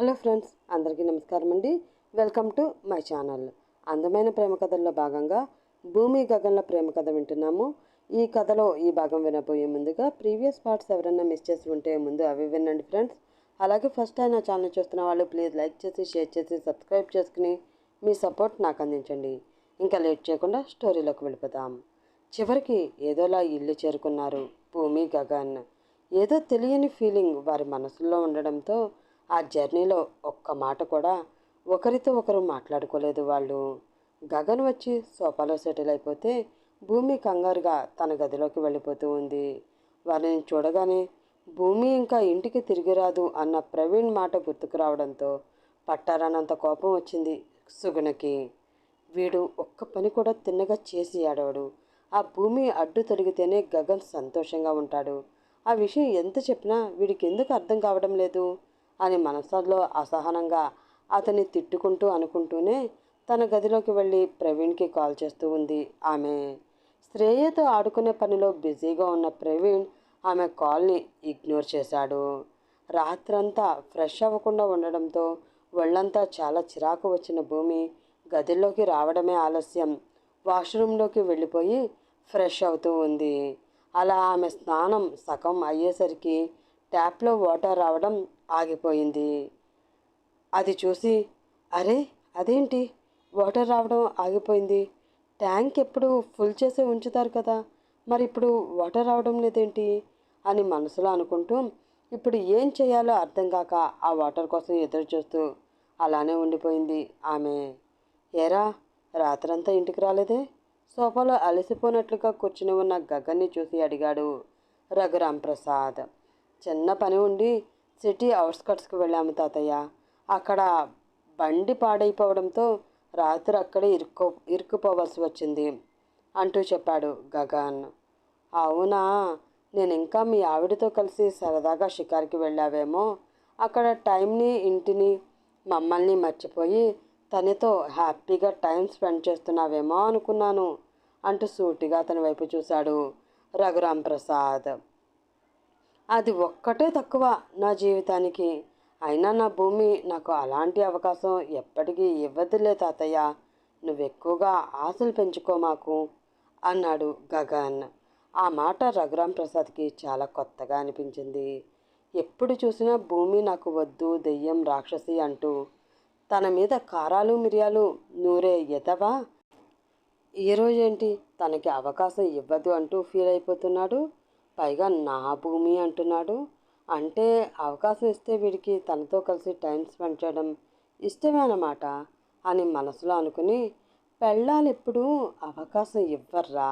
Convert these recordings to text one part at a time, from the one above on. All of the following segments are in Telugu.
హలో ఫ్రెండ్స్ అందరికీ నమస్కారం అండి వెల్కమ్ టు మై ఛానల్. అందమైన ప్రేమ కథల్లో భాగంగా భూమి గగన్ల ప్రేమ కథ వింటున్నాము. ఈ కథలో ఈ భాగం వినబోయే ముందుగా ప్రీవియస్ పార్ట్స్ ఎవరైనా మిస్ చేసి ఉంటే ముందు అవి వినండి ఫ్రెండ్స్. అలాగే ఫస్ట్ టైం నా ఛానల్ చూస్తున్న వాళ్ళు ప్లీజ్ లైక్ చేసి షేర్ చేసి సబ్స్క్రైబ్ చేసుకుని మీ సపోర్ట్ నాకు అందించండి. ఇంకా లేట్ చేయకుండా స్టోరీలోకి వెళ్ళిపోదాం. చివరికి ఏదోలా ఇల్లు చేరుకున్నారు భూమి గగన్. ఏదో తెలియని ఫీలింగ్ వారి మనసులో ఉండడంతో ఆ జర్నీలో ఒక్క మాట కూడా ఒకరితో ఒకరు మాట్లాడుకోలేదు వాళ్ళు. గగన్ వచ్చి సోఫాలో సెటిల్ అయిపోతే భూమి కంగారుగా తన గదిలోకి వెళ్ళిపోతూ ఉంది. వారిని చూడగానే భూమి ఇంకా ఇంటికి తిరిగి రాదు అన్న ప్రవీణ్ మాట గుర్తుకు రావడంతో పట్టారనంత కోపం వచ్చింది సుగుణకి. వీడు ఒక్క పని కూడా తిన్నగా చేసి ఆడవాడు. ఆ భూమి అడ్డు తొడిగితేనే గగన్ సంతోషంగా ఉంటాడు. ఆ విషయం ఎంత చెప్పినా వీడికి ఎందుకు అర్థం కావడం లేదు? అని మనసులో అసహనంగా అతన్ని తిట్టుకుంటూ అనుకుంటూనే తన గదిలోకి వెళ్ళి ప్రవీణ్కి కాల్ చేస్తూ ఉంది. ఆమె శ్రేయతో ఆడుకునే పనిలో బిజీగా ఉన్న ప్రవీణ్ ఆమె కాల్ని ఇగ్నోర్ చేశాడు. రాత్రంతా ఫ్రెష్ అవ్వకుండా ఉండడంతో ఒళ్ళంతా చాలా చిరాకు వచ్చిన భూమి గదిలోకి రావడమే ఆలస్యం. వాష్రూమ్లోకి వెళ్ళిపోయి ఫ్రెష్ అవుతూ ఉంది. అలా ఆమె స్నానం సగం అయ్యేసరికి ట్యాప్లో వాటర్ రావడం ఆగిపోయింది. అది చూసి అరే అదేంటి? వాటర్ రావడం ఆగిపోయింది. ట్యాంక్ ఎప్పుడు ఫుల్ చేసే ఉంచుతారు కదా. మరి ఇప్పుడు వాటర్ రావడం లేదేంటి? అని మనసులో అనుకుంటూ ఇప్పుడు ఏం చేయాలో అర్థం కాక ఆ వాటర్ కోసం ఎదురు చూస్తూ అలానే ఉండిపోయింది ఆమె. ఏరా రాత్రంతా ఇంటికి రాలేదే? సోఫాలో అలసిపోయినట్లుగా కూర్చుని ఉన్న గగన్ని చూసి అడిగాడు రఘురాం ప్రసాద్ చిన్న పని ఉండి సిటీ అవుట్స్కట్స్కి వెళ్ళాము తాతయ్య. అక్కడ బండి పాడైపోవడంతో రాత్రి అక్కడే ఇరుక్కో ఇరుక్కుపోవలసి వచ్చింది అంటూ చెప్పాడు గగన్. అవునా? నేను ఇంకా మీ ఆవిడతో కలిసి సరదాగా షికార్కి వెళ్ళావేమో. అక్కడ టైంని ఇంటిని మమ్మల్ని మర్చిపోయి తనతో హ్యాపీగా టైం స్పెండ్ చేస్తున్నావేమో అనుకున్నాను అంటూ సూటిగా అతని వైపు చూశాడు రఘురాం ప్రసాద్. అది ఒక్కటే తక్కువ నా జీవితానికి. అయినా నా భూమి నాకు అలాంటి అవకాశం ఎప్పటికీ ఇవ్వదులే తాతయ్య. నువ్వు ఎక్కువగా ఆశలు పెంచుకో మాకు అన్నాడు గగన్. ఆ మాట రఘురాం ప్రసాద్కి చాలా కొత్తగా అనిపించింది. ఎప్పుడు చూసినా భూమి నాకు వద్దు దెయ్యం రాక్షసి అంటూ తన మీద కారాలు మిరియాలు నూరే ఎదవా? ఈరోజేంటి తనకి అవకాశం ఇవ్వదు అంటూ ఫీల్ అయిపోతున్నాడు? పైగా నా భూమి అంటున్నాడు. అంటే అవకాశం ఇస్తే వీడికి తనతో కలిసి టైం స్పెండ్ చేయడం ఇష్టమే అన్నమాట అని మనసులో అనుకుని పెళ్ళాలు ఎప్పుడు అవకాశం ఇవ్వర్రా?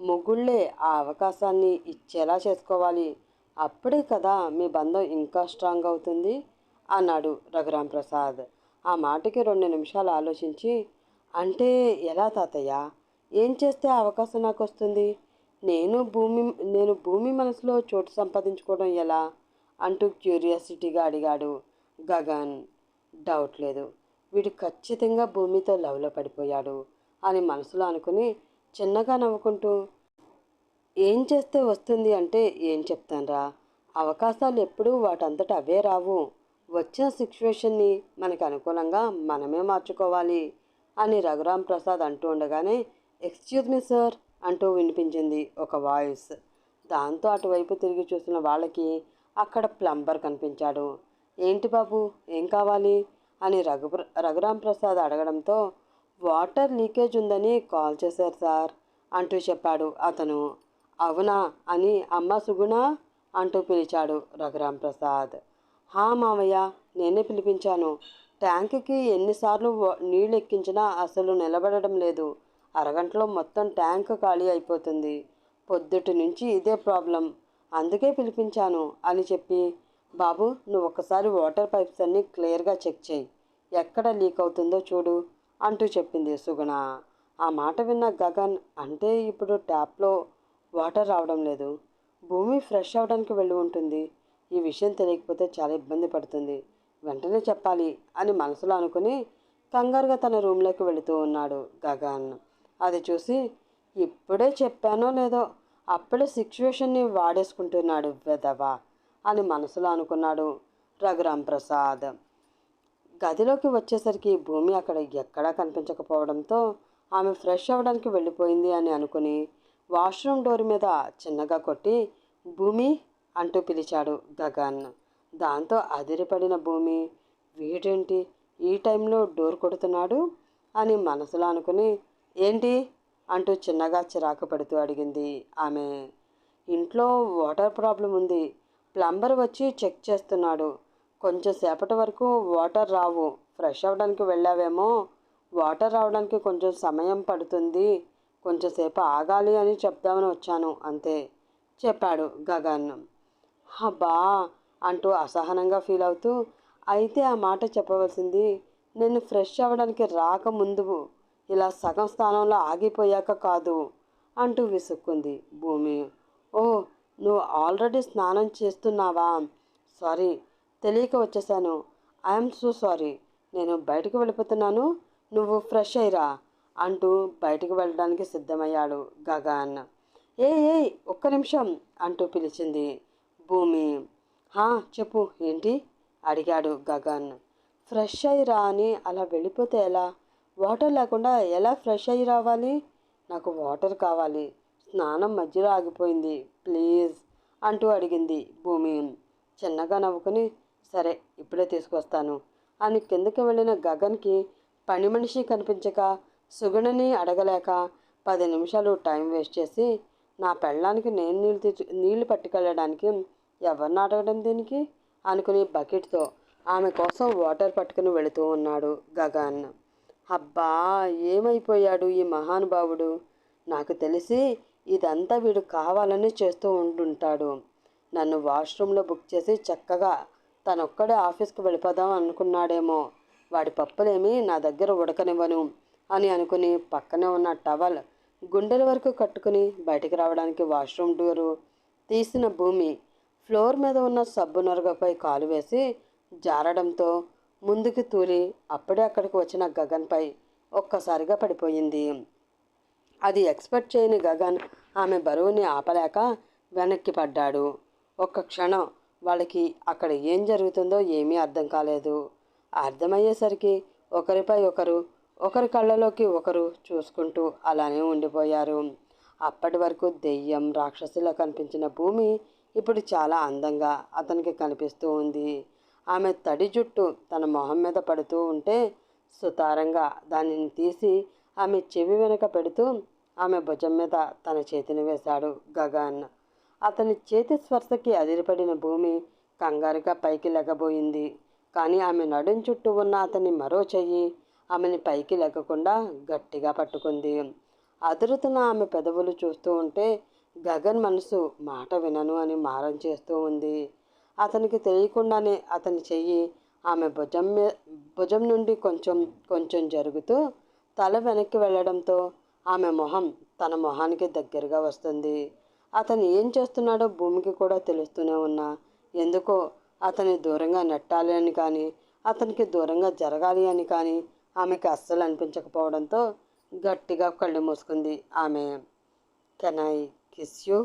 మొగుళ్ళే ఆ అవకాశాన్ని ఇచ్చేలా చేసుకోవాలి. అప్పుడే కదా మీ బంధం ఇంకా స్ట్రాంగ్ అవుతుంది అన్నాడు రఘురాం ప్రసాద్. ఆ మాటకి రెండు నిమిషాలు ఆలోచించి అంటే ఎలా తాతయ్య? ఏం చేస్తే అవకాశం నాకు వస్తుంది నేను భూమి నేను భూమి మనసులో చోటు సంపాదించుకోవడం ఎలా? అంటూ క్యూరియాసిటీగా అడిగాడు గగన్. డౌట్ లేదు. వీడు ఖచ్చితంగా భూమితో లవ్లో పడిపోయాడు అని మనసులో అనుకుని చిన్నగా నవ్వుకుంటూ ఏం చేస్తే వస్తుంది అంటే ఏం చెప్తానరా? అవకాశాలు ఎప్పుడూ వాటంతట అవే రావు. వచ్చిన సిచ్యువేషన్ని మనకు అనుకూలంగా మనమే మార్చుకోవాలి అని రఘురాం ప్రసాద్ అంటూ ఉండగానే ఎక్స్క్యూజ్ మీ సార్ అంటూ వినిపించింది ఒక వాయిస్. దాంతో అటువైపు తిరిగి చూసిన వాళ్ళకి అక్కడ ప్లంబర్ కనిపించాడు. ఏంటి బాబు ఏం కావాలి? అని రఘు రఘురాం ప్రసాద్ అడగడంతో వాటర్ లీకేజ్ ఉందని కాల్ చేశారు సార్ అంటూ చెప్పాడు అతను. అవునా? అని అమ్మ సుగుణ అంటూ పిలిచాడు రఘురాం ప్రసాద్. హా మావయ్య నేనే పిలిపించాను. ట్యాంక్కి ఎన్నిసార్లు నీళ్ళు ఎక్కించినా అసలు నిలబడడం లేదు. అరగంటలో మొత్తం ట్యాంక్ ఖాళీ అయిపోతుంది. పొద్దుటి నుంచి ఇదే ప్రాబ్లం. అందుకే పిలిపించాను అని చెప్పి బాబు నువ్వు ఒకసారి వాటర్ పైప్స్ అన్నీ క్లియర్గా చెక్ చేయి. ఎక్కడ లీక్ అవుతుందో చూడు అంటూ చెప్పింది సుగుణ. ఆ మాట విన్న గగన్ అంటే ఇప్పుడు ట్యాప్లో వాటర్ రావడం లేదు. భూమి ఫ్రెష్ అవడానికి వెళ్ళి ఉంటుంది. ఈ విషయం తెలియకపోతే చాలా ఇబ్బంది పడుతుంది. వెంటనే చెప్పాలి అని మనసులో అనుకుని కంగారుగా తన రూమ్లోకి వెళుతూ ఉన్నాడు గగన్. అది చూసి ఇప్పుడే చెప్పానో లేదో అప్పుడే సిచ్యువేషన్ని వాడేసుకుంటున్నాడు వెదవా అని మనసులో అనుకున్నాడు రఘురామ్ ప్రసాద్. గదిలోకి వచ్చేసరికి భూమి అక్కడ ఎక్కడా కనిపించకపోవడంతో ఆమె ఫ్రెష్ అవ్వడానికి వెళ్ళిపోయింది అని అనుకుని వాష్రూమ్ డోర్ మీద చిన్నగా కొట్టి భూమి అంటూ పిలిచాడు గగన్. దాంతో అదిరిపడిన భూమి వీడేంటి? ఈ టైంలో డోర్ కొడుతున్నాడు? అని మనసులో అనుకుని ఏంటి? అంటూ చిన్నగా చిరాకు పడుతూ అడిగింది ఆమె. ఇంట్లో వాటర్ ప్రాబ్లం ఉంది. ప్లంబర్ వచ్చి చెక్ చేస్తున్నాడు. కొంచెం సేపటి వరకు వాటర్ రావు. ఫ్రెష్ అవ్వడానికి వెళ్ళావేమో? వాటర్ రావడానికి కొంచెం సమయం పడుతుంది. కొంచెంసేపు ఆగాలి అని చెప్దామని వచ్చాను. అంతే చెప్పాడు గగన్. హబా అంటూ అసహనంగా ఫీల్ అవుతూ అయితే ఆ మాట చెప్పవలసింది నేను ఫ్రెష్ అవ్వడానికి రాకముందు ఇలా సగం స్థానంలో ఆగిపోయాక కాదు అంటూ విసుక్కుంది భూమి. ఓ నువ్వు ఆల్రెడీ స్నానం చేస్తున్నావా? సారీ తెలియక వచ్చేసాను ఐఎమ్ సో సారీ. నేను బయటకు వెళ్ళిపోతున్నాను. నువ్వు ఫ్రెష్ అయ్యిరా అంటూ బయటకు వెళ్ళడానికి సిద్ధమయ్యాడు గగన్. ఏ ఏ ఒక్క నిమిషం అంటూ పిలిచింది భూమి. హా చెప్పు ఏంటి? అడిగాడు గగన్. ఫ్రెష్ అయ్యిరా అని అలా వెళ్ళిపోతే ఎలా? వాటర్ లేకుండా ఎలా ఫ్రెష్ అయ్యి రావాలి? నాకు వాటర్ కావాలి. స్నానం మధ్యలో ఆగిపోయింది. ప్లీజ్ అంటూ అడిగింది భూమి చిన్నగా నవ్వుకుని సరే ఇప్పుడే తీసుకొస్తాను అని కిందకి వెళ్ళిన గగన్కి పని మనిషి కనిపించక సుగుణని అడగలేక పది నిమిషాలు టైం వేస్ట్ చేసి నా పెళ్ళానికి నేను నీళ్ళు తెచ్చు నీళ్ళు పట్టుకెళ్ళడానికి ఎవరిని అడగడం దీనికి? అనుకుని బకెట్తో ఆమె కోసం వాటర్ పట్టుకుని వెళుతూ ఉన్నాడు గగన్. అబ్బా ఏమైపోయాడు ఈ మహానుభావుడు? నాకు తెలిసి ఇదంతా వీడు కావాలని చేస్తూ ఉంటుంటాడు నన్ను వాష్రూమ్లో బుక్ చేసి చక్కగా తనొక్కడే ఆఫీస్కి వెళ్ళిపోదాం అనుకున్నాడేమో. వాడి పప్పులేమి నా దగ్గర ఉడకనివ్వను అని అనుకుని పక్కనే ఉన్న టవల్ గుండెల వరకు కట్టుకుని బయటికి రావడానికి వాష్రూమ్ డోరు తీసిన భూమి ఫ్లోర్ మీద ఉన్న సబ్బు నొరగపై కాలు వేసి జారడంతో ముందుకు తూలి అప్పుడే అక్కడికి వచ్చిన గగన్పై ఒక్కసారిగా పడిపోయింది. అది ఎక్స్పెక్ట్ చేయని గగన్ ఆమె బరువుని ఆపలేక వెనక్కి పడ్డాడు. ఒక్క క్షణం వాళ్ళకి అక్కడ ఏం జరుగుతుందో ఏమీ అర్థం కాలేదు. అర్థమయ్యేసరికి ఒకరిపై ఒకరు ఒకరి కళ్ళలోకి ఒకరు చూసుకుంటూ అలానే ఉండిపోయారు. అప్పటి వరకు దెయ్యం రాక్షసులా కనిపించిన భూమి ఇప్పుడు చాలా అందంగా అతనికి కనిపిస్తూ ఉంది. ఆమె తడి జుట్టు తన మొహం మీద పడుతూ ఉంటే సుతారంగా దానిని తీసి ఆమె చెవి వెనక పెడుతూ ఆమె భుజం మీద తన చేతిని వేశాడు గగన్. అతని చేతి స్పర్శకి అదిరిపడిన భూమి కంగారుగా పైకి లెగబోయింది కానీ ఆమె నడుం చుట్టూ ఉన్న అతని మరో చెయ్యి ఆమెని పైకి లెగకుండా గట్టిగా పట్టుకుంది. అదురుతున్న ఆమె పెదవులు చూస్తూ ఉంటే గగన్ మనసు మాట వినను అని మారం చేస్తూ ఉంది. అతనికి తెలియకుండానే అతని చెయ్యి ఆమె భుజం భుజం నుండి కొంచెం కొంచెం జరుగుతూ తల వెనక్కి వెళ్ళడంతో ఆమె మొహం తన మొహానికి దగ్గరగా వస్తుంది. అతను ఏం చేస్తున్నాడో భూమికి కూడా తెలుస్తూనే ఉన్నా. ఎందుకో అతని దూరంగా నెట్టాలి అని కానీ అతనికి దూరంగా జరగాలి అని కానీ ఆమెకి అస్సలు అనిపించకపోవడంతో గట్టిగా కళ్ళు మూసుకుంది ఆమె. కెనాయి కిస్యూ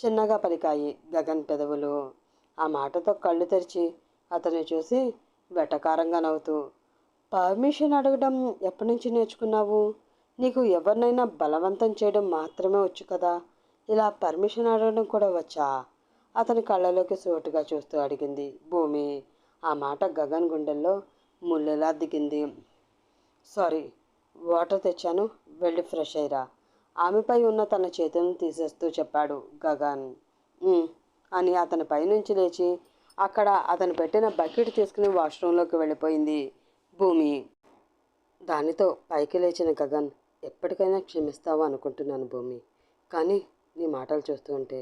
చిన్నగా పలికాయి గగన్ పెదవులు. ఆ మాటతో కళ్ళు తెరిచి అతన్ని చూసి వెటకారంగా నవ్వుతూ పర్మిషన్ అడగడం ఎప్పటి నుంచి నేర్చుకున్నావు? నీకు ఎవరినైనా బలవంతం చేయడం మాత్రమే వచ్చు కదా? ఇలా పర్మిషన్ అడగడం కూడా వచ్చా? అతని కళ్ళలోకి సోటుగా చూస్తూ అడిగింది. భూమి ఆ మాట గగన్ గుండెల్లో ముళ్ళెలా దిగింది. సారీ వాటర్ తెచ్చాను వెళ్ళి ఫ్రెష్ అయ్యిరా. ఆమెపై ఉన్న తన చేతులను తీసేస్తూ చెప్పాడు గగన్. అని అతని పైనుంచి లేచి అక్కడ అతను పెట్టిన బకెట్ తీసుకుని వాష్రూంలోకి వెళ్ళిపోయింది భూమి. దానితో పైకి లేచిన గగన్ ఎప్పటికైనా క్షమిస్తావు అనుకుంటున్నాను భూమి కానీ నీ మాటలు చూస్తూ ఉంటే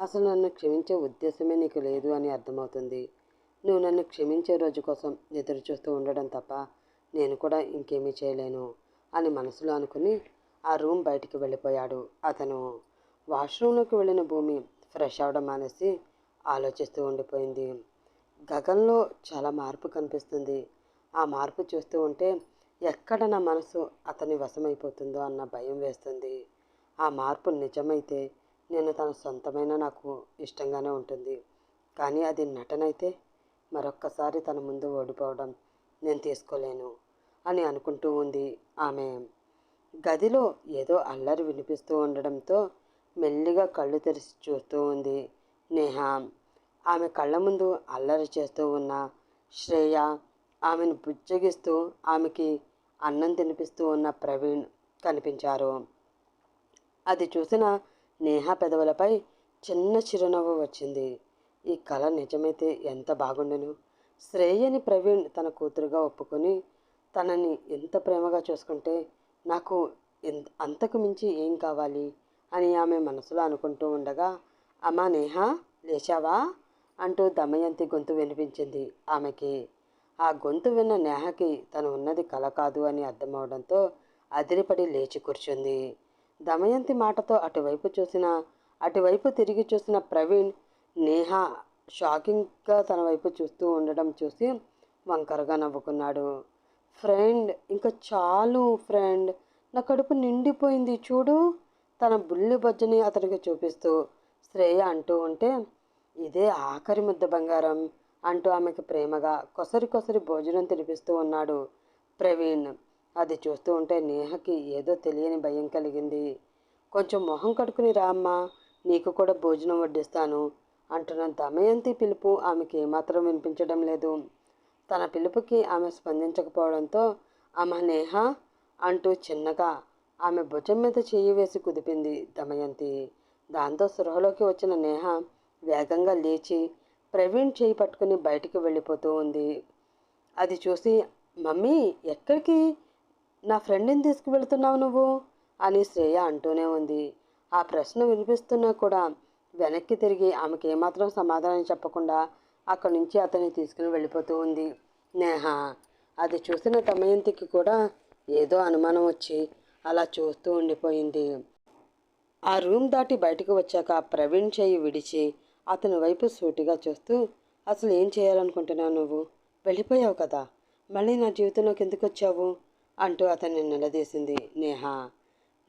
అసలు నన్ను క్షమించే ఉద్దేశమే నీకు లేదు అని అర్థమవుతుంది. నువ్వు నన్ను క్షమించే రోజు కోసం ఎదురు చూస్తూ ఉండడం తప్ప నేను కూడా ఇంకేమీ చేయలేను అని మనసులో అనుకుని ఆ రూమ్ బయటికి వెళ్ళిపోయాడు అతను. వాష్రూమ్లోకి వెళ్ళిన భూమి ఫ్రెష్ అవడం మానేసి ఆలోచిస్తూ ఉండిపోయింది. గగన్లో చాలా మార్పు కనిపిస్తుంది. ఆ మార్పు చూస్తూ ఉంటే ఎక్కడ నా మనసు అతని వశమైపోతుందో అన్న భయం వేస్తుంది. ఆ మార్పు నిజమైతే నేను తన సొంతమైన నాకు ఇష్టంగానే ఉంటుంది. కానీ అది నటనైతే మరొక్కసారి తన ముందు ఓడిపోవడం నేను తీసుకోలేను అని అనుకుంటూ ఉంది ఆమె. గదిలో ఏదో అల్లరి వినిపిస్తూ ఉండడంతో మెల్లిగా కళ్ళు తెరిచి చూస్తూ ఉంది. నేహ ఆమె కళ్ళ ముందు అల్లరి చేస్తూ ఉన్న శ్రేయ ఆమెను బుజ్జగిస్తూ ఆమెకి అన్నం తినిపిస్తూ ఉన్న ప్రవీణ్ కనిపించారు. అది చూసిన నేహ పెదవులపై చిన్న చిరునవ్వు వచ్చింది. ఈ కళ నిజమైతే ఎంత బాగుండెను? శ్రేయని ప్రవీణ్ తన కూతురుగా ఒప్పుకొని తనని ఎంత ప్రేమగా చూసుకుంటే నాకు ఎంత అంతకు మించి ఏం కావాలి? అని ఆమె మనసులో అనుకుంటూ ఉండగా అమ్మా నేహ లేచావా? అంటూ దమయంతి గొంతు వినిపించింది ఆమెకి. ఆ గొంతు విన్న నేహకి తను ఉన్నది కల కాదు అని అర్థమవడంతో అదిరిపడి లేచి కూర్చుంది. దమయంతి మాటతో అటువైపు చూసిన అటువైపు తిరిగి చూసిన ప్రవీణ్ నేహ షాకింగ్గా తన వైపు చూస్తూ ఉండడం చూసి వంకరగా నవ్వుకున్నాడు. ఫ్రెండ్ ఇంకా చాలు ఫ్రెండ్ నా కడుపు నిండిపోయింది చూడు. తన బుల్లి బొజ్జని అతనికి చూపిస్తూ శ్రేయ అంటూ ఉంటే ఇదే ఆఖరి ముద్ద బంగారం అంటూ ఆమెకు ప్రేమగా కొసరి కొసరి భోజనం తినిపిస్తూ ఉన్నాడు ప్రవీణ్. అది చూస్తూ ఉంటే నేహకి ఏదో తెలియని భయం కలిగింది. కొంచెం మొహం కడుకుని రా అమ్మా నీకు కూడా భోజనం వడ్డిస్తాను అంటున్న దమయంతి పిలుపు ఆమెకి ఏమాత్రం వినిపించడం లేదు. తన పిలుపుకి ఆమె స్పందించకపోవడంతో ఆమె నేహ అంటూ చిన్నగా ఆమె భుజం మీద చెయ్యి వేసి కుదిపింది దమయంతి. దాంతో సృహలోకి వచ్చిన నేహ వేగంగా లేచి ప్రవీణ్ చేయి పట్టుకుని బయటికి వెళ్ళిపోతూ ఉంది. అది చూసి మమ్మీ ఎక్కడికి? నా ఫ్రెండ్ని తీసుకువెళ్తున్నావు నువ్వు? అని శ్రేయ అంటూనే ఉంది. ఆ ప్రశ్న వినిపిస్తున్నా కూడా వెనక్కి తిరిగి ఆమెకి ఏమాత్రం సమాధానం చెప్పకుండా అక్కడి నుంచి అతన్ని తీసుకుని వెళ్ళిపోతూ ఉంది. నేహ అది చూసిన దమయంతికి కూడా ఏదో అనుమానం వచ్చి అలా చూస్తూ ఉండిపోయింది. ఆ రూమ్ దాటి బయటకు వచ్చాక ప్రవీణ్ చేయి విడిచి అతని వైపు సూటిగా చూస్తూ అసలు ఏం చేయాలనుకుంటున్నావు నువ్వు? వెళ్ళిపోయావు కదా. మళ్ళీ నా జీవితంలోకి ఎందుకు వచ్చావు? అంటూ అతన్ని నిలదీసింది నేహ.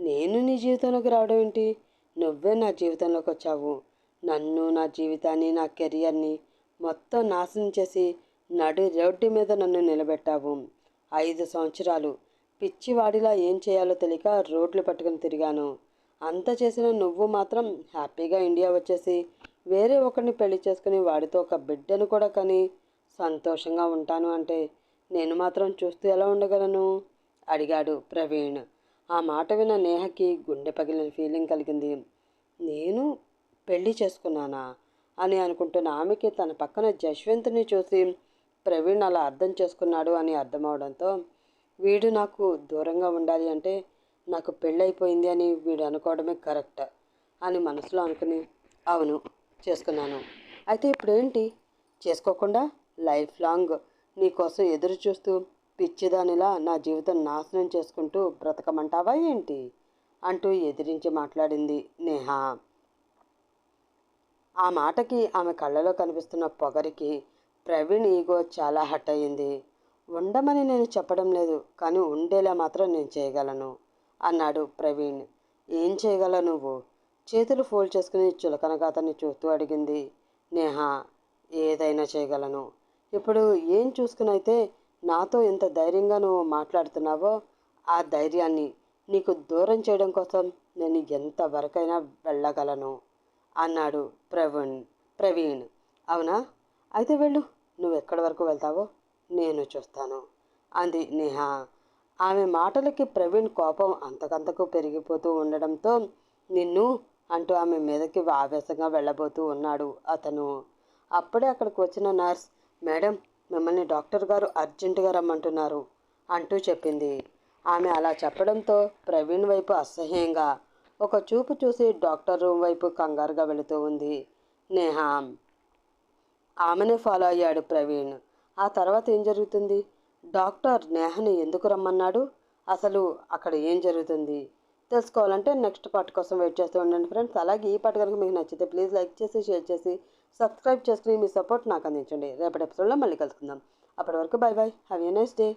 నేను నీ జీవితంలోకి రావడం ఏంటి? నువ్వే నా జీవితంలోకి వచ్చావు. నన్ను నా జీవితాన్ని నా కెరియర్ని మొత్తం నాశనం చేసి నడి రోడ్డు మీద నన్ను నిలబెట్టావు. ఐదు సంవత్సరాలు పిచ్చివాడిలా ఏం చేయాలో తెలియక రోడ్లు పట్టుకుని తిరిగాను. అంత చేసిన నువ్వు మాత్రం హ్యాపీగా ఇండియా వచ్చేసి వేరే ఒకరిని పెళ్ళి చేసుకుని వాడితో ఒక బిడ్డను కూడా కని సంతోషంగా ఉంటాను అంటే నేను మాత్రం చూస్తూ ఎలా ఉండగలను? అడిగాడు ప్రవీణ్. ఆ మాట విన్న నేహకి గుండె పగిలిన ఫీలింగ్ కలిగింది. నేను పెళ్ళి చేసుకున్నానా? అని అనుకుంటున్న ఆమెకి తన పక్కన జశ్వంత్ని చూసి ప్రవీణ్ అలా అర్థం చేసుకున్నాడు అని అర్థమవడంతో వీడు నాకు దూరంగా ఉండాలి అంటే నాకు పెళ్ళైపోయింది అని వీడు అనుకోవడమే కరెక్ట్ అని మనసులో అనుకుని అవును చేసుకున్నాను. అయితే ఇప్పుడేంటి? చేసుకోకుండా లైఫ్ లాంగ్ నీకోసం ఎదురు చూస్తూ పిచ్చిదానిలా నా జీవితం నాశనం చేసుకుంటూ బ్రతకమంటావా ఏంటి? అంటూ ఎదిరించి మాట్లాడింది నేహ. ఆ మాటకి ఆమె కళ్ళలో కనిపిస్తున్న పొగరికి ప్రవీణ్ ఈగో చాలా హట్ అయింది ఉండమని నేను చెప్పడం లేదు కానీ ఉండేలా మాత్రం నేను చేయగలను అన్నాడు ప్రవీణ్. ఏం చేయగల నువ్వు? చేతులు ఫోల్డ్ చేసుకుని చులకనగా అతన్ని చూస్తూ అడిగింది. నేహ ఏదైనా చేయగలను. ఇప్పుడు ఏం చూసుకుని అయితే నాతో ఎంత ధైర్యంగా నువ్వు మాట్లాడుతున్నావో ఆ ధైర్యాన్ని నీకు దూరం చేయడం కోసం నేను ఎంతవరకైనా వెళ్ళగలను అన్నాడు ప్రవీణ్. ప్రవీణ్ అవునా? అయితే వెళ్ళు నువ్వు ఎక్కడి వరకు వెళ్తావో? నేను చూస్తాను. అంది నేహా. ఆమె మాటలకి ప్రవీణ్ కోపం అంతకంతకు పెరిగిపోతూ ఉండడంతో నిన్ను అంటూ ఆమె మీదకి ఆవేశంగా వెళ్ళబోతూ ఉన్నాడు అతను. అప్పుడే అక్కడికి వచ్చిన నర్స్ మేడం మిమ్మల్ని డాక్టర్ గారు అర్జెంటుగా రమ్మంటున్నారు అంటూ చెప్పింది. ఆమె అలా చెప్పడంతో ప్రవీణ్ వైపు అసహ్యంగా ఒక చూపు చూసి డాక్టర్ రూమ్ వైపు కంగారుగా వెళుతూ ఉంది. నేహా. ఆమెనే ఫాలో అయ్యాడు ప్రవీణ్. ఆ తర్వాత ఏం జరుగుతుంది? డాక్టర్ నేహని ఎందుకు రమ్మన్నాడు? అసలు అక్కడ ఏం జరుగుతుంది? తెలుసుకోవాలంటే నెక్స్ట్ పార్ట్ కోసం వెయిట్ చేస్తూ ఉండండి ఫ్రెండ్స్. అలాగే ఈ పాట కనుక మీకు నచ్చితే ప్లీజ్ లైక్ చేసి షేర్ చేసి సబ్స్క్రైబ్ చేసుకుని మీ సపోర్ట్ నాకు అందించండి. రేపటి ఎపిసోడ్లో మళ్ళీ కలుసుకుందాం. అప్పటి వరకు bye bye have a nice day